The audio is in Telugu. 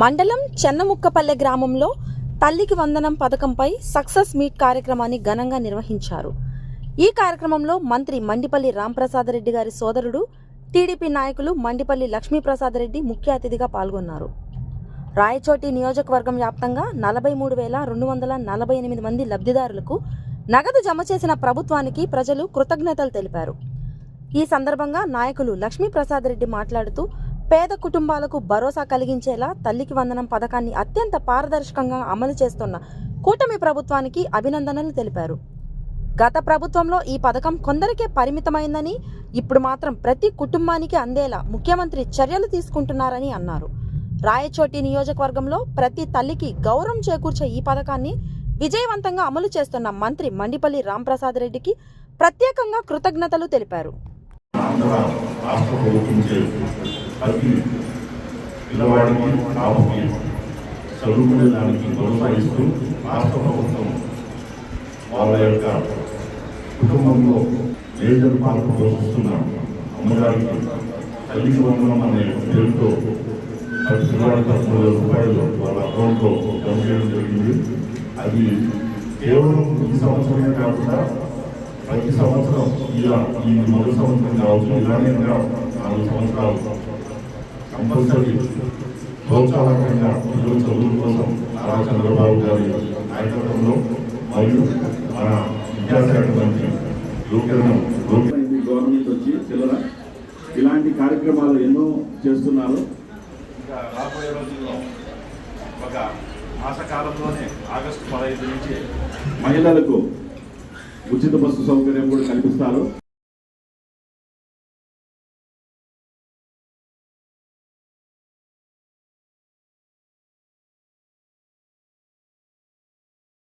మండలం చెన్నముక్కపల్లె గ్రామంలో తల్లికి వందనం పథకంపై సక్సెస్ మీట్ కార్యక్రమాన్ని ఘనంగా నిర్వహించారు. ఈ కార్యక్రమంలో మంత్రి మండిపల్లి రాంప్రసాద్ రెడ్డి గారి సోదరుడు టీడీపీ నాయకులు మండిపల్లి లక్ష్మీప్రసాద్ రెడ్డి ముఖ్య అతిథిగా పాల్గొన్నారు. రాయచోటి నియోజకవర్గం వ్యాప్తంగా నలభై మూడు వేల రెండు వందల నలభై ఎనిమిది మంది లబ్ధిదారులకు నగదు జమ చేసిన ప్రభుత్వానికి ప్రజలు కృతజ్ఞతలు తెలిపారు. ఈ సందర్భంగా నాయకులు లక్ష్మీప్రసాద్ రెడ్డి మాట్లాడుతూ పేద కుటుంబాలకు భరోసా కలిగించేలా తల్లికి వందనం పథకాన్ని అత్యంత పారదర్శకంగా అమలు చేస్తున్న కూటమి ప్రభుత్వానికి అభినందనలు తెలిపారు. గత ప్రభుత్వంలో ఈ పథకం కొందరికే పరిమితమైందని ఇప్పుడు మాత్రం ప్రతి కుటుంబానికి అందేలా ముఖ్యమంత్రి చర్యలు తీసుకుంటున్నారని అన్నారు. రాయచోటి నియోజకవర్గంలో ప్రతి తల్లికి గౌరవం చేకూర్చే ఈ పథకాన్ని విజయవంతంగా అమలు చేస్తున్న మంత్రి మండిపల్లి రాంప్రసాద్ రెడ్డికి ప్రత్యేకంగా కృతజ్ఞతలు తెలిపారు. ఆంధ్ర పిల్లవాడికి కాపుకి చదువుకునే దానికి ప్రోత్సహిస్తూ రాష్ట్ర ప్రభుత్వం వాళ్ళ యొక్క కుటుంబంలో మేజర్ పాత్ర పోషిస్తున్నారు అమ్మగారికి తల్లికి వందనం అనే పేరుతో ప్రతి పిల్లవాడి తరఫున వేల రూపాయలు వాళ్ళ అకౌంట్లో జమ చేయడం జరిగింది. అది కేవలం ఈ సంవత్సరమే కాకుండా ప్రతి సంవత్సరం ఇలా ఈ మొదటి సంవత్సరం కావచ్చు ఇలానే ఇంకా నాలుగు సంవత్సరాలు కంపల్సరీ. ప్రోత్సాహకంగా పిల్లల చదువుల కోసం నారా చంద్రబాబు గారి నాయకత్వంలో మరియు మన విద్యాశాఖ మంత్రి అయింది గవర్నమెంట్ వచ్చి చిల్లర ఇలాంటి కార్యక్రమాలు ఎన్నో చేస్తున్నారు. ఇంకా రాబోయే రోజుల్లో ఒక మాసకాలంలోనే ఆగస్టు పదహైదు నుంచి మహిళలకు ఉచిత బస్సు సౌకర్యం కూడా కల్పిస్తారు.